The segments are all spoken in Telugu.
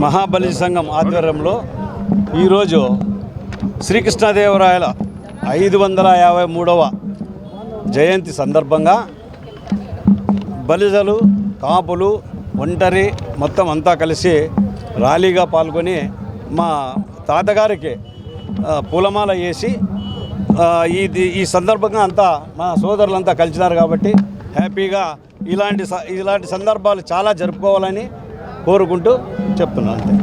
మహాబలి సంఘం ఆధ్వర్యంలో ఈరోజు శ్రీకృష్ణదేవరాయల ఐదు వందల యాభై మూడవ జయంతి సందర్భంగా బలిజలు కాపులు ఒంటరి మొత్తం అంతా కలిసి ర్యాలీగా పాల్గొని మా తాతగారికి పూలమాల వేసి ఇది ఈ సందర్భంగా అంతా మా సోదరులంతా కలిసినారు కాబట్టి హ్యాపీగా ఇలాంటి స- ఇలాంటి సందర్భాలు చాలా జరుపుకోవాలని కోరుకుంటూ చెప్తున్నాను అంతే.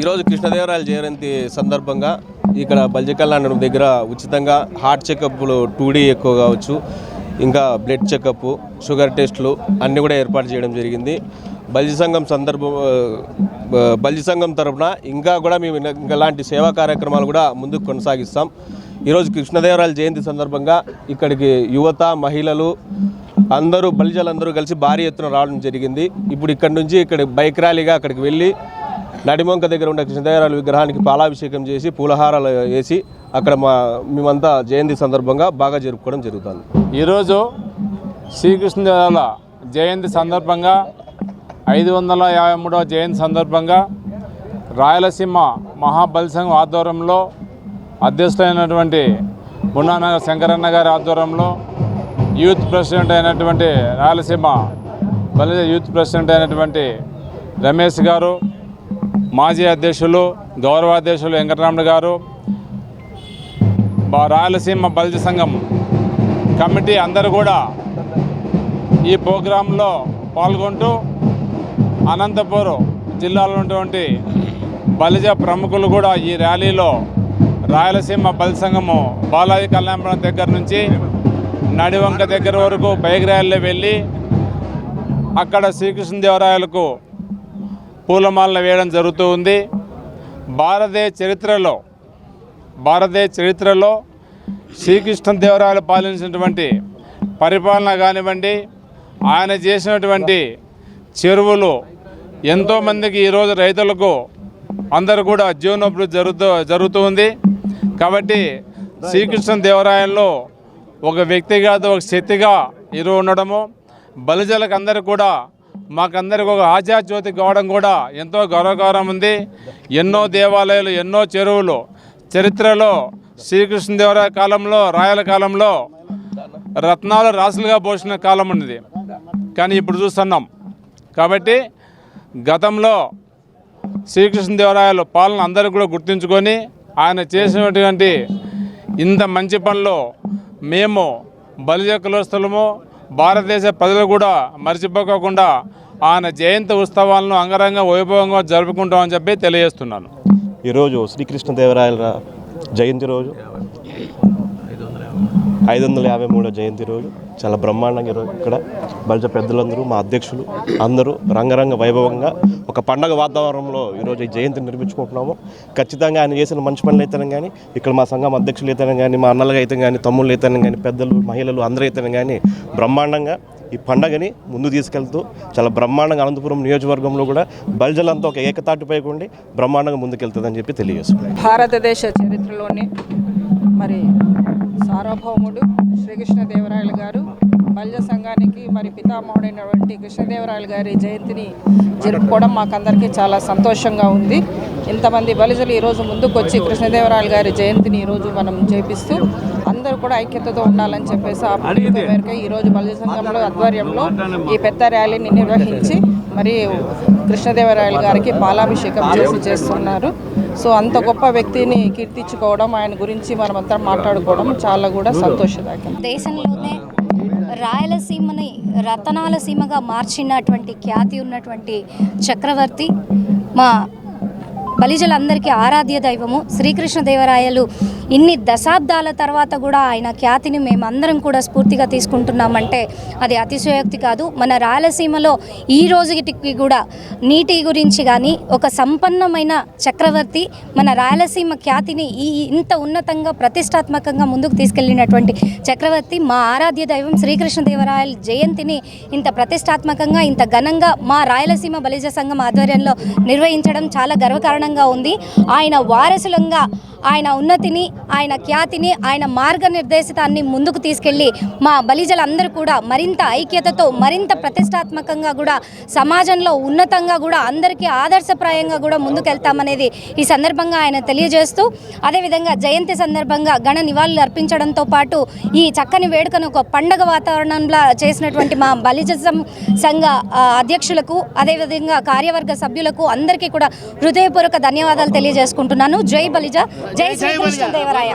ఈరోజు కృష్ణదేవరాయల జయంతి సందర్భంగా ఇక్కడ బల్జకల్లాండ దగ్గర ఉచితంగా హార్ట్ చెకప్లు టూ డీ ఎక్కువ కావచ్చు ఇంకా బ్లడ్ చెకప్ షుగర్ టెస్టులు అన్నీ కూడా ఏర్పాటు చేయడం జరిగింది. బల్జి సంఘం సందర్భం బల్జి సంఘం తరపున ఇంకా కూడా మేము ఇంకా ఇలాంటి సేవా కార్యక్రమాలు కూడా ముందుకు కొనసాగిస్తాం. ఈరోజు కృష్ణదేవరాయల జయంతి సందర్భంగా ఇక్కడికి యువత మహిళలు అందరూ బలిజలందరూ కలిసి భారీ ఎత్తున రావడం జరిగింది. ఇప్పుడు ఇక్కడ నుంచి ఇక్కడ బైక్ ర్యాలీగా అక్కడికి వెళ్ళి నడిమంక దగ్గర ఉన్న కృష్ణదేవరాయల విగ్రహానికి పాలాభిషేకం చేసి పూలహారాలు వేసి అక్కడ మా మేమంతా జయంతి సందర్భంగా బాగా జరుపుకోవడం జరుగుతుంది. ఈరోజు శ్రీకృష్ణదేవరాయల జయంతి సందర్భంగా ఐదు వందల యాభై మూడవ జయంతి సందర్భంగా రాయలసీమ మహాబలి సంఘం ఆధ్వర్యంలో అధ్యక్షులైనటువంటి మున్నానగర్ శంకరన్న గారి ఆధ్వర్యంలో యూత్ ప్రెసిడెంట్ అయినటువంటి రాయలసీమ బలిజ యూత్ ప్రెసిడెంట్ అయినటువంటి రమేష్ గారు మాజీ అధ్యక్షులు గౌరవాధ్యక్షులు వెంకటరాముడు గారు రాయలసీమ బలిజ సంఘం కమిటీ అందరూ కూడా ఈ ప్రోగ్రాంలో పాల్గొంటూ అనంతపురం జిల్లాలో ఉన్నటువంటి బలిజ ప్రముఖులు కూడా ఈ ర్యాలీలో రాయలసీమ బలి సంఘము బాలాజీ కళ్యాణపురం దగ్గర నుంచి నడివంక దగ్గర వరకు బైక్ ర్యాలీలో వెళ్ళి అక్కడ శ్రీకృష్ణదేవరాయలకు పూలమాలను వేయడం జరుగుతూ ఉంది. భారతదేశ చరిత్రలో భారతదేశ చరిత్రలో శ్రీకృష్ణదేవరాయలు పాలించినటువంటి పరిపాలన కానివ్వండి ఆయన చేసినటువంటి చెరువులు ఎంతోమందికి ఈరోజు రైతులకు అందరూ కూడా జీవనోభివృద్ధి జరుగుతూ జరుగుతూ ఉంది. కాబట్టి శ్రీకృష్ణదేవరాయల్లో ఒక వ్యక్తిగా ఒక శక్తిగా ఈరోజు ఉండడము. బలిజలకు అందరూ కూడా మాకందరికి ఒక ఆచార జ్యోతి కావడం కూడా ఎంతో గౌరవకరం ఉంది. ఎన్నో దేవాలయాలు ఎన్నో చెరువులు చరిత్రలో శ్రీకృష్ణదేవరాయ కాలంలో రాయల కాలంలో రత్నాలు రాసులుగా పోసిన కాలం ఉన్నది. కానీ ఇప్పుడు చూస్తున్నాం. కాబట్టి గతంలో శ్రీకృష్ణదేవరాయలు పాలన అందరూ కూడా గుర్తుంచుకొని ఆయన చేసినటువంటి ఇంత మంచి పనులు మేము బలిజ కులస్తులము భారతదేశ ప్రజలు కూడా మర్చిపోకోకుండా ఆయన జయంతి ఉత్సవాలను అంగరంగ వైభవంగా జరుపుకుంటామని చెప్పి తెలియజేస్తున్నాను. ఈరోజు శ్రీకృష్ణదేవరాయల జయంతి రోజు. ఐదు వందల యాభై మూడో జయంతి రోజు. చాలా బ్రహ్మాండంగా ఈరోజు ఇక్కడ బలిజ పెద్దలందరూ మా అధ్యక్షులు అందరూ రంగరంగ వైభవంగా ఒక పండగ వాతావరణంలో ఈరోజు ఈ జయంతిని నిర్మించుకుంటున్నాము. ఖచ్చితంగా ఆయన చేసిన మంచి పనులు అయితేనే కానీ ఇక్కడ మా సంఘం అధ్యక్షులు అయితేనే కానీ మా అన్నలుగా అయితే కానీ తమ్ముళ్ళు అయితేనే కానీ పెద్దలు మహిళలు అందరూ అయితేనే కానీ బ్రహ్మాండంగా ఈ పండగని ముందు తీసుకెళ్తూ చాలా బ్రహ్మాండంగా అనంతపురం నియోజకవర్గంలో కూడా బలిజలంతా ఒక ఏకతాటిపై ఉండి బ్రహ్మాండంగా ముందుకెళ్తుందని చెప్పి తెలియజేస్తున్నాం భారతదేశ చరిత్రలోనే మరి సార్వభౌముడు శ్రీకృష్ణదేవరాయలు గారు. బల్జ సంఘానికి మరి పితామహుడైనటువంటి కృష్ణదేవరాయలు గారి జయంతిని జరుపుకోవడం మాకందరికీ చాలా సంతోషంగా ఉంది. ఇంతమంది బలిజలు ఈరోజు ముందుకు వచ్చి కృష్ణదేవరాయలు గారి జయంతిని ఈరోజు మనం చేపిస్తూ అందరూ కూడా ఐక్యతతో ఉండాలని చెప్పేసి ఆ మేరకు ఈరోజు బలిజ సంఘంలో ఆధ్వర్యంలో ఈ పెద్ద ర్యాలీని నిర్వహించి మరి కృష్ణదేవరాయలు గారికి పాలాభిషేకం చేసి చేస్తున్నారు. సో అంత గొప్ప వ్యక్తిని కీర్తించుకోవడం ఆయన గురించి మనమంతా మాట్లాడుకోవడం చాలా కూడా సంతోషదాయకం. దేశంలోనే రాయలసీమని రతనాల సీమగా మార్చినటువంటి ఖ్యాతి ఉన్నటువంటి చక్రవర్తి మా బలిజలందరికీ ఆరాధ్య దైవము. శ్రీకృష్ణదేవరాయలు ఇన్ని దశాబ్దాల తర్వాత కూడా ఆయన ఖ్యాతిని మేమందరం కూడా స్ఫూర్తిగా తీసుకుంటున్నామంటే అది అతిశయోక్తి కాదు. మన రాయలసీమలో ఈ రోజుకి కూడా నీటి గురించి కానీ ఒక సంపన్నమైన చక్రవర్తి మన రాయలసీమ ఖ్యాతిని ఈ ఇంత ఉన్నతంగా ప్రతిష్టాత్మకంగా ముందుకు తీసుకెళ్ళినటువంటి చక్రవర్తి మా ఆరాధ్య దైవం శ్రీకృష్ణదేవరాయల జయంతిని ఇంత ప్రతిష్టాత్మకంగా ఇంత ఘనంగా మా రాయలసీమ బలిజ సంఘం ఆధ్వర్యంలో నిర్వహించడం చాలా గర్వకారణం సమానంగా ఉంది. ఆయన వారసులంగా ఆయన ఉన్నతిని ఆయన ఖ్యాతిని ఆయన మార్గనిర్దేశితాన్ని ముందుకు తీసుకెళ్ళి మా బలిజలందరూ కూడా మరింత ఐక్యతతో మరింత ప్రతిష్టాత్మకంగా కూడా సమాజంలో ఉన్నతంగా కూడా అందరికీ ఆదర్శప్రాయంగా కూడా ముందుకెళ్తామనేది ఈ సందర్భంగా ఆయన తెలియజేస్తూ అదేవిధంగా జయంతి సందర్భంగా గణ నివాళులు అర్పించడంతో పాటు ఈ చక్కని వేడుకను ఒక పండగ వాతావరణంలో చేసినటువంటి మా బలిజ సంఘ అధ్యక్షులకు అదేవిధంగా కార్యవర్గ సభ్యులకు అందరికీ కూడా హృదయపూర్వక ధన్యవాదాలు తెలియజేసుకుంటున్నాను. జై బలిజ. జై శ్రీకృష్ణ దేవరాయ